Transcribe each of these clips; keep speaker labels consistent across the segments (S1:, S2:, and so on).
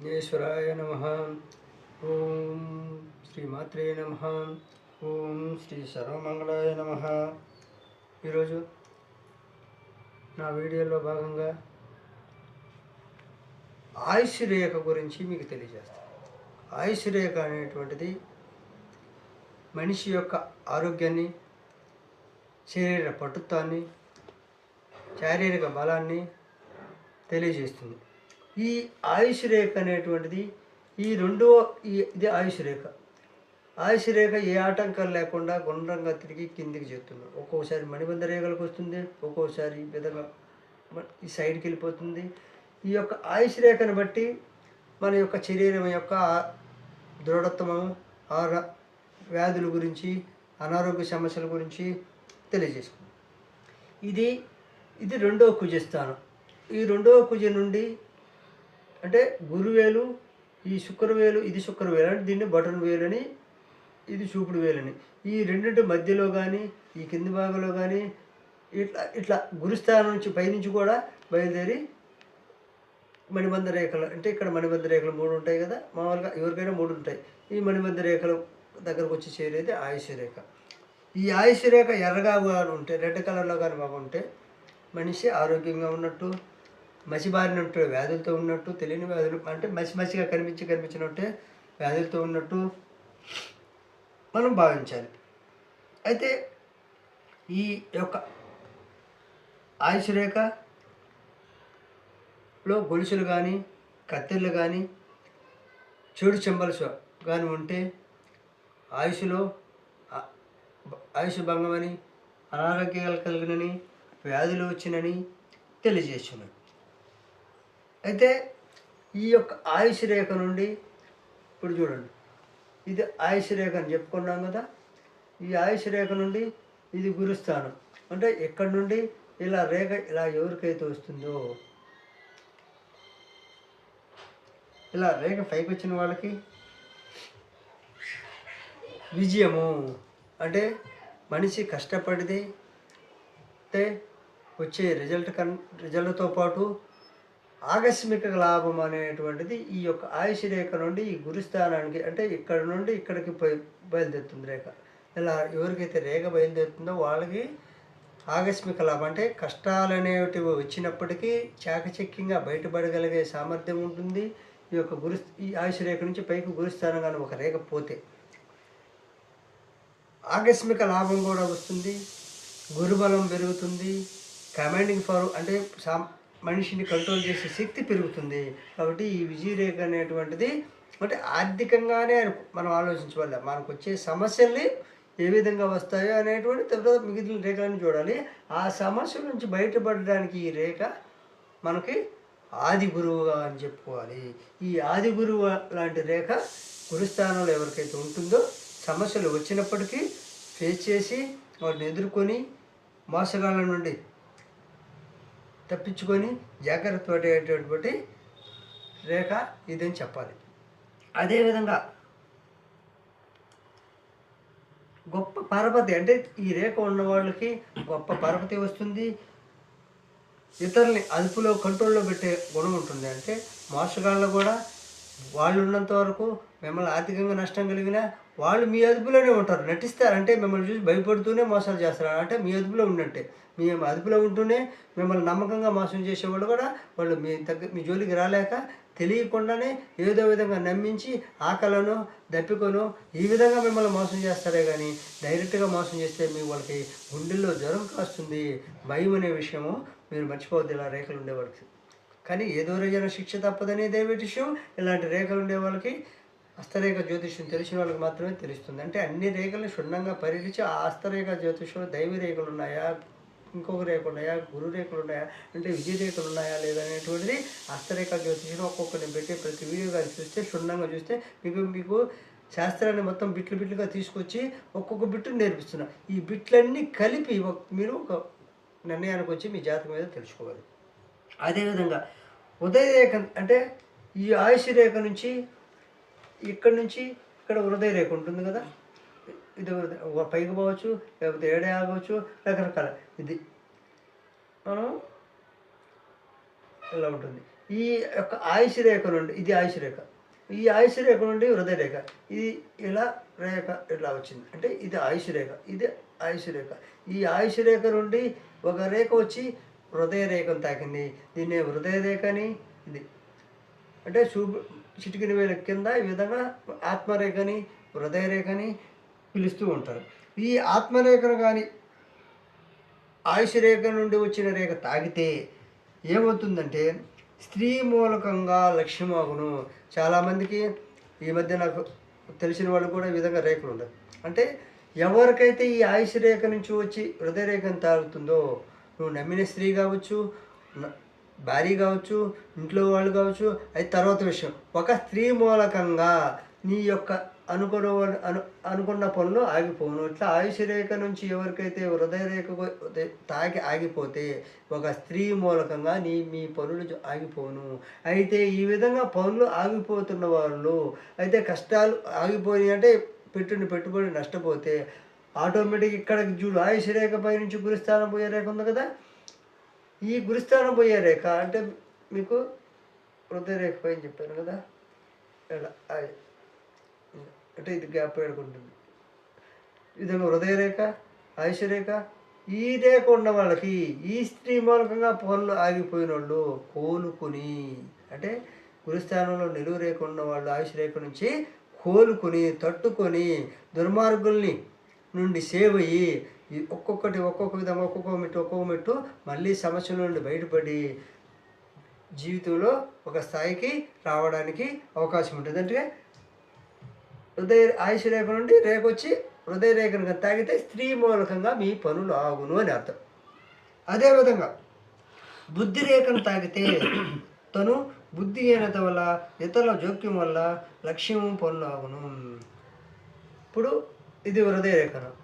S1: విఘ్నేశ్వరాయ నమ. ఓం శ్రీ మాత్రే నమ. ఓం శ్రీ సర్వమంగళాయ నమ. ఈరోజు నా వీడియోలో భాగంగా ఆయుష్ రేఖ గురించి మీకు తెలియజేస్తాను. ఆయుష్ రేఖ అనేటువంటిది మనిషి యొక్క ఆరోగ్యాన్ని శరీర పటుత్వాన్ని శారీరక బలాన్ని తెలియజేస్తుంది. ఈ ఆయుష్ రేఖ అనేటువంటిది ఈ రెండో ఈ ఇది ఆయుష్ రేఖ. ఆయుష్ రేఖ ఏ ఆటంకాలు లేకుండా గుండ్రంగా తిరిగి కిందికి చేస్తుంది ఒక్కోసారి మణిబంధ రేఖలకు వస్తుంది ఒక్కోసారి విధంగా ఈ సైడ్కి వెళ్ళిపోతుంది. ఈ యొక్క ఆయుష్ రేఖను బట్టి మన యొక్క శరీరం యొక్క దృఢత్వము ఆర వ్యాధుల గురించి అనారోగ్య సమస్యల గురించి తెలియజేసుకుంది ఇది ఇది రెండవ కుజస్థానం. ఈ రెండవ కుజ నుండి అంటే గురువేలు ఈ శుక్రవేలు ఇది శుక్రవేలు అంటే దీన్ని బటన్ వేలని ఇది చూపుడు వేలని ఈ రెండింటి మధ్యలో కానీ ఈ కింది భాగంలో కానీ ఇట్లా ఇట్లా గురుస్థానం నుంచి పైనుంచి కూడా బయలుదేరి మణిబంధ రేఖలు అంటే ఇక్కడ మణిబంధ రేఖలు మూడు ఉంటాయి కదా మామూలుగా ఎవరికైనా మూడు ఉంటాయి. ఈ మణిబంధ రేఖలు దగ్గరకు వచ్చి చేరేది ఆయుష్ రేఖ. ఈ ఆయుష్ రేఖ ఎర్రగా కానీ ఉంటే రెడ్ కలర్లో కానీ బాగుంటే మనిషి ఆరోగ్యంగా ఉన్నట్టు మసిబారినట్టు వ్యాధులతో ఉన్నట్టు తెలియని వ్యాధులు అంటే మసి మసిగా కనిపించి కనిపించినట్టే వ్యాధులతో ఉన్నట్టు మనం భావించాలి. అయితే ఈ యొక్క ఆయుష్ రేఖలో గొలుసులు కానీ కత్తెర్లు కానీ చెడు చెంబలు కానీ ఉంటే ఆయుష్లో ఆ- ఆయుష్ భంగమని అనారోగ్యాలు కలిగినని వ్యాధులు వచ్చినని తెలియజేస్తున్నాను అయితే ఈ యొక్క ఆయుష్ రేఖ నుండి ఇప్పుడు చూడండి. ఇది ఆయుష్ రేఖ అని చెప్పుకున్నాం కదా. ఈ ఆయుష్ రేఖ నుండి ఇది గురుస్థానం. అంటే ఎక్కడి నుండి ఇలా రేఖ ఇలా ఎవరికైతే వస్తుందో ఇలా రేఖ పైకి వచ్చిన వాళ్ళకి విజయము. అంటే మనిషి కష్టపడితే అంటే వచ్చే రిజల్ట్ కన్ రిజల్ట్తో పాటు ఆకస్మిక లాభం అనేటువంటిది ఈ యొక్క ఆయుష్ రేఖ నుండి ఈ గురుస్థానానికి అంటే ఇక్కడ నుండి ఇక్కడికి బయలుదేరుతుంది రేఖ. ఇలా ఎవరికైతే రేఖ బయలుదేరుతుందో వాళ్ళకి ఆకస్మిక లాభం అంటే కష్టాలు అనేటివి వచ్చినప్పటికీ చాకచక్యంగా బయటపడగలిగే సామర్థ్యం ఉంటుంది. ఈ యొక్క గురు ఈ ఆయుష్ రేఖ నుంచి పైకి గురుస్థానం కానీ ఒక రేఖ పోతే ఆకస్మిక లాభం కూడా వస్తుంది. గురుబలం పెరుగుతుంది. కమాండింగ్ పవర్ అంటే సా మనిషిని కంట్రోల్ చేసే శక్తి పెరుగుతుంది. కాబట్టి ఈ విజయరేఖ అనేటువంటిది అంటే ఆర్థికంగానే మనం ఆలోచించవల్ల మనకు వచ్చే సమస్యల్ని ఏ విధంగా వస్తాయో అనేటువంటి తర్వాత మిగిలిన రేఖలను చూడాలి. ఆ సమస్య నుంచి బయటపడడానికి ఈ రేఖ మనకి ఆది గురువుగా అని చెప్పుకోవాలి. ఈ ఆది గురువు లాంటి రేఖ గురుస్థానంలో ఎవరికైతే ఉంటుందో సమస్యలు వచ్చినప్పటికీ ఫేస్ చేసి వాటిని ఎదుర్కొని మోసగాళ్ళ నుండి తప్పించుకొని జాగ్రత్త పడేటటువంటి రేఖ ఇదని చెప్పాలి. అదేవిధంగా గొప్ప పరపతి అంటే ఈ రేఖ ఉన్న వాళ్ళకి గొప్ప పరపతి వస్తుంది. ఇతరుల్ని అదుపులో కంట్రోల్లో పెట్టే గుణం ఉంటుంది. అంటే మోసగాళ్ళు కూడా వాళ్ళు ఉన్నంత వరకు మిమ్మల్ని ఆర్థికంగా నష్టం కలిగినా వాళ్ళు మీ అదుపులోనే ఉంటారు నటిస్తారు. అంటే మిమ్మల్ని చూసి భయపడుతూనే మోసాలు చేస్తారు అంటే మీ అదుపులో ఉన్నట్టే మీ అదుపులో ఉంటూనే మిమ్మల్ని నమ్మకంగా మోసం చేసేవాళ్ళు కూడా వాళ్ళు మీ దగ్గర మీ జోలికి రాలేక తెలియకుండానే ఏదో విధంగా నమ్మించి ఆకలను దప్పికొను ఈ విధంగా మిమ్మల్ని మోసం చేస్తారే కానీ డైరెక్ట్గా మోసం చేస్తే మీ వాళ్ళకి గుండెల్లో జ్వరం కాస్తుంది. భయం అనే విషయము మీరు మర్చిపోవద్దు. ఇలా రేఖలు ఉండేవాళ్ళకి కానీ ఏదో రోజైన శిక్ష తప్పదనే దైవ విషయం ఇలాంటి రేఖలు ఉండే వాళ్ళకి హస్తరేఖ జ్యోతిష్యం తెలిసిన వాళ్ళకి మాత్రమే తెలుస్తుంది. అంటే అన్ని రేఖలను క్షుణ్ణంగా పరిగణించి ఆ హస్తరేఖ జ్యోతిష్యంలో దైవ రేఖలు ఉన్నాయా ఇంకొక రేఖ ఉన్నాయా గురు రేఖలు ఉన్నాయా అంటే విజయ రేఖలు ఉన్నాయా లేదనేటువంటిది హస్తరేఖ జ్యోతిష్యం ఒక్కొక్కరిని పెట్టి ప్రతి వీడియో చూస్తే క్షుణ్ణంగా చూస్తే మీకు మీకు శాస్త్రాన్ని మొత్తం బిట్లు బిట్లుగా తీసుకొచ్చి ఒక్కొక్క బిట్టు నేర్పిస్తున్నా. ఈ బిట్లన్నీ కలిపి ఒక- మీరు ఒక నిర్ణయానికి వచ్చి మీ జాతకం మీద తెలుసుకోవాలి. అదేవిధంగా హృదయరేఖ అంటే ఈ ఆయుష్ రేఖ నుంచి ఇక్కడ నుంచి ఇక్కడ హృదయ రేఖ ఉంటుంది కదా? ఇది ఒక పైకి పోవచ్చు లేకపోతే ఏడే ఆగవచ్చు రకరకాల. ఇది మనం ఇలా ఉంటుంది. ఈ యొక్క ఆయుష్ రేఖ నుండి ఇది ఆయుష్ రేఖ ఈ ఆయుష్ రేఖ నుండి హృదయ రేఖ ఇది ఇలా రేఖ ఇలా వచ్చింది. అంటే ఇది ఆయుష్ రేఖ ఇది ఆయుష్ రేఖ ఈ ఆయుష్ రేఖ నుండి ఒక రేఖ వచ్చి హృదయ రేఖను తాకింది. దీన్ని హృదయ రేఖ అని ఇది. అంటే చూపు చిటికిన వేల కింద ఈ విధంగా ఆత్మరేఖని హృదయ రేఖని పిలుస్తూ ఉంటారు. ఈ ఆత్మరేఖను కానీ ఆయుష్ రేఖ నుండి వచ్చిన రేఖ తాగితే ఏమవుతుందంటే స్త్రీ మూలకంగా లక్ష్యమగును. చాలామందికి ఈ మధ్య నాకు తెలిసిన వాళ్ళు కూడా ఈ విధంగా రేఖలు ఉండదు అంటే ఎవరికైతే ఈ ఆయుష్ రేఖ నుంచి వచ్చి హృదయ రేఖను తాగుతుందో నువ్వు నమ్మిన స్త్రీ కావచ్చు భార్య కావచ్చు ఇంట్లో వాళ్ళు కావచ్చు అది తర్వాత విషయం. ఒక స్త్రీ మూలకంగా నీ యొక్క అనుకున్న అను అనుకున్న పనులు ఆగిపోను. ఇట్లా ఆయుష్ రేఖ నుంచి ఎవరికైతే హృదయ రేఖ తాకి ఆగిపోతే ఒక స్త్రీ మూలకంగా నీ మీ పనులు ఆగిపోను. అయితే ఈ విధంగా పనులు ఆగిపోతున్న వాళ్ళు అయితే కష్టాలు ఆగిపోయి అంటే పెట్టిన పెట్టుబడి నష్టపోతే ఆటోమేటిక్ ఇక్కడ చూడు ఆయుష్ రేఖ పై నుంచి గురిస్థానం పోయే రేఖ ఉంది కదా? ఈ గురిస్థానం పోయే రేఖ అంటే మీకు హృదయ రేఖ పైన చెప్పాను కదా? ఇలా అంటే ఇది గ్యాప్ పెడుకుంటుంది. విధంగా హృదయ రేఖ ఆయుష రేఖ. ఈ రేఖ ఉన్న వాళ్ళకి ఈ స్త్రీ మూలకంగా పనులు ఆగిపోయిన వాళ్ళు కోలుకుని అంటే గురుస్థానంలో నిలువు రేఖ ఉన్న వాళ్ళు ఆయుష రేఖ నుంచి కోలుకుని తట్టుకొని దుర్మార్గుల్ని నుండి సేవ్ అయ్యి ఈ ఒక్కొక్కటి ఒక్కొక్క విధంగా ఒక్కొక్క మెట్టు ఒక్కొక్క మెట్టు మళ్ళీ సమస్యల నుండి బయటపడి జీవితంలో ఒక స్థాయికి రావడానికి అవకాశం ఉంటుంది. అంటే హృదయ ఆయుష్ రేఖ నుండి రేఖ వచ్చి హృదయ రేఖను తాగితే స్త్రీ మూలకంగా మీ పనులు ఆగును అని అర్థం. అదేవిధంగా బుద్ధి రేఖను తాగితే తను బుద్ధిహీనత వల్ల ఇతరుల జోక్యం వల్ల లక్ష్యం పనులు ఆగును ఇప్పుడు ఇది హృదయ రేఖనం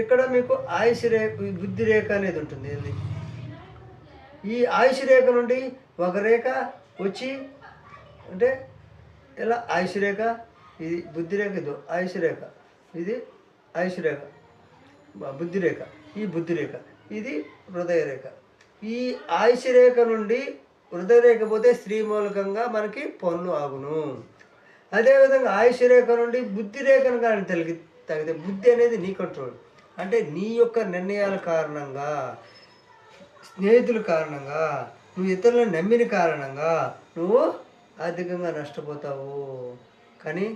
S1: ఇక్కడ మీకు ఆయుష్ రేఖ బుద్ధి రేఖ అనేది ఉంటుంది. ఇది ఈ ఆయుష్ రేఖ నుండి ఒక రేఖ వచ్చి అంటే ఇలా ఆయుష్ రేఖ ఇది బుద్ధి రేఖ ఇది ఆయుష్ రేఖ. ఇది ఆయుష్ రేఖ. బుద్ధి రేఖ. ఈ బుద్ధి రేఖ. ఇది హృదయ రేఖ. ఈ ఆయుష్ రేఖ నుండి హృదయ రేఖ పోతే స్త్రీ మూలకంగా మనకి పన్ను ఆగును. అదేవిధంగా ఆయుష్ రేఖ నుండి బుద్ధి రేఖను కానీ తగిలి తగ్గితే బుద్ధి అనేది నీ కంట్రోల్ అంటే నీ యొక్క నిర్ణయాల కారణంగా స్నేహితుల కారణంగా నువ్వు ఇతరులను నమ్మిన కారణంగా నువ్వు ఆర్థికంగా నష్టపోతావు. కానీ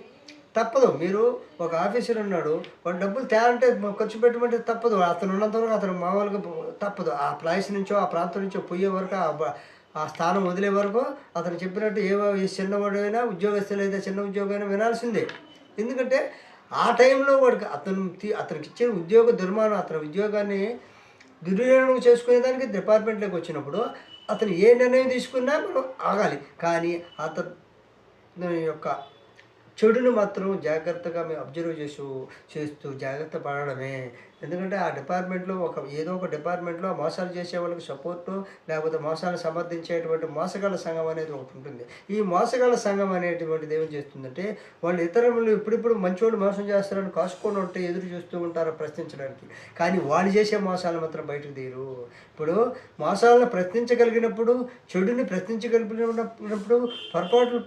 S1: తప్పదు. మీరు ఒక ఆఫీసర్ ఉన్నాడు వాడు డబ్బులు తేలంటే ఖర్చు పెట్టమంటే తప్పదు. అతను ఉన్నంత వరకు అతను మామూలుగా తప్పదు. ఆ ప్లేస్ నుంచో ఆ ప్రాంతం నుంచో పోయే వరకు ఆ ఆ స్థానం వదిలే వరకు అతను చెప్పినట్టు ఏ చిన్నవాడు చిన్నవాడైనా ఉద్యోగస్తులు అయితే చిన్న ఉద్యోగం అయినా వినాల్సిందే. ఎందుకంటే ఆ టైంలో వాడికి అతను అతనికి ఇచ్చిన ఉద్యోగ దుర్మానం అతని ఉద్యోగాన్ని దుర్వినియోగం చేసుకునేదానికి డిపార్ట్మెంట్లోకి వచ్చినప్పుడు అతను ఏ నిర్ణయం తీసుకున్నా మనం ఆగాలి. కానీ అతను యొక్క చెడును మాత్రం జాగ్రత్తగా మేము అబ్జర్వ్ చేస్తూ చేస్తూ జాగ్రత్త పడడమే. ఎందుకంటే ఆ డిపార్ట్మెంట్లో ఒక ఏదో ఒక డిపార్ట్మెంట్లో మోసాలు చేసే వాళ్ళకి సపోర్టు లేకపోతే మోసాలను సమర్థించేటువంటి మోసగాళ్ళ సంఘం అనేది ఒకటి ఉంటుంది. ఈ మోసగాళ్ళ సంఘం అనేటువంటిది ఏం చేస్తుందంటే వాళ్ళు ఇతరులు ఇప్పుడిప్పుడు మంచోళ్ళు మోసం చేస్తారని కాసుకొని ఉంటే ఎదురు చూస్తూ ఉంటారు ప్రశ్నించడానికి. కానీ వాళ్ళు చేసే మోసాలు మాత్రం బయటకు తీరు. ఇప్పుడు మోసాలను ప్రశ్నించగలిగినప్పుడు చెడుని ప్రశ్నించగలిగినప్పుడు పొరపాట్లు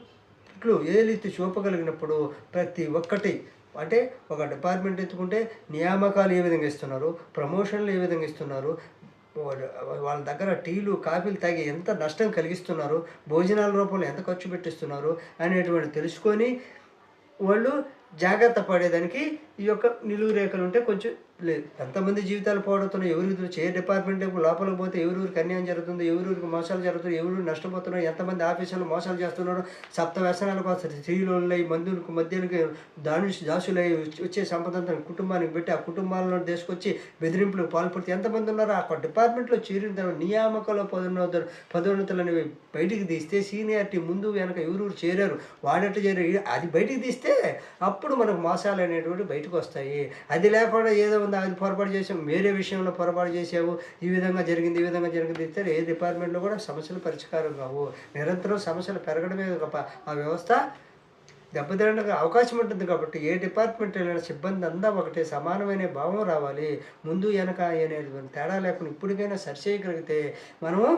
S1: ఇట్లు ఏలెత్తి చూపగలిగినప్పుడు ప్రతి ఒక్కటి అంటే ఒక డిపార్ట్మెంట్ ఎత్తుకుంటే నియామకాలు ఏ విధంగా ఇస్తున్నారు ప్రమోషన్లు ఏ విధంగా ఇస్తున్నారు వాళ్ళ వాళ్ళ దగ్గర టీలు కాఫీలు తాగి ఎంత నష్టం కలిగిస్తున్నారు భోజనాల రూపంలో ఎంత ఖర్చు పెట్టిస్తున్నారు అనేటువంటి తెలుసుకొని వాళ్ళు జాగ్రత్త పడేదానికి ఈ యొక్క నిలువు రేఖలు ఉంటే కొంచెం లేదు. ఎంతమంది జీవితాలు పోగొడుతున్నాయి ఎవరు ఏ డిపార్ట్మెంట్ లోపలికి పోతే ఎవరికి అన్యాయం జరుగుతుంది ఎవరికి మోసాలు జరుగుతున్నాయి ఎవరు నష్టపోతున్నారు ఎంతమంది ఆఫీసులు మోసాలు చేస్తున్నారు సప్త వ్యసనాల కోసం స్త్రీలు మందులకు మధ్యలోకి దాని దాసులై వచ్చే సంపదంతా కుటుంబానికి పెట్టి ఆ కుటుంబాలను తీసుకొచ్చి బెదిరింపులకు పాల్పడితే ఎంతమంది ఉన్నారో ఆ డిపార్ట్మెంట్లో చేరిన తర్వాత నియామకంలో పదోన్నతులు పదోన్నతులు అనేవి బయటికి తీస్తే సీనియారిటీ ముందు వెనక ఎవరెవరు చేరారు వాడట్టు చేరారు అది బయటికి తీస్తే అప్పుడు మనకు మోసాలు అనేటువంటి బయటకు వస్తాయి. అది లేకుండా ఏదో ఉంది అది పొరపాటు చేసాం వేరే విషయంలో పొరపాటు చేసావు ఈ విధంగా జరిగింది ఈ విధంగా జరిగింది ఇస్తే ఏ డిపార్ట్మెంట్లో కూడా సమస్యలు పరిష్కారం కావు. నిరంతరం సమస్యలు పెరగడమే తప్ప ఆ వ్యవస్థ దెబ్బతినడానికి అవకాశం ఉంటుంది కాబట్టి ఏ డిపార్ట్మెంట్ వెళ్ళిన సిబ్బంది అంతా ఒకటే సమానమైన భావం రావాలి. ముందు వెనక అనేది తేడా లేకుండా ఇప్పటికైనా సరిచేయగలిగితే మనము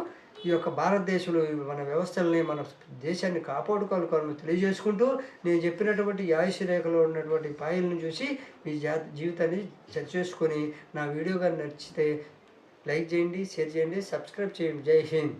S1: ఈ యొక్క భారతదేశంలో మన వ్యవస్థల్ని మన దేశాన్ని కాపాడుకోవాలని తెలియజేసుకుంటూ నేను చెప్పినటువంటి ఆయుష్ రేఖలో ఉన్నటువంటి పాయలను చూసి మీ జా జీవితాన్ని సెట్ చేసుకొని నా వీడియో కానీ నచ్చితే లైక్ చేయండి షేర్ చేయండి సబ్స్క్రైబ్ చేయండి. జై హింద్.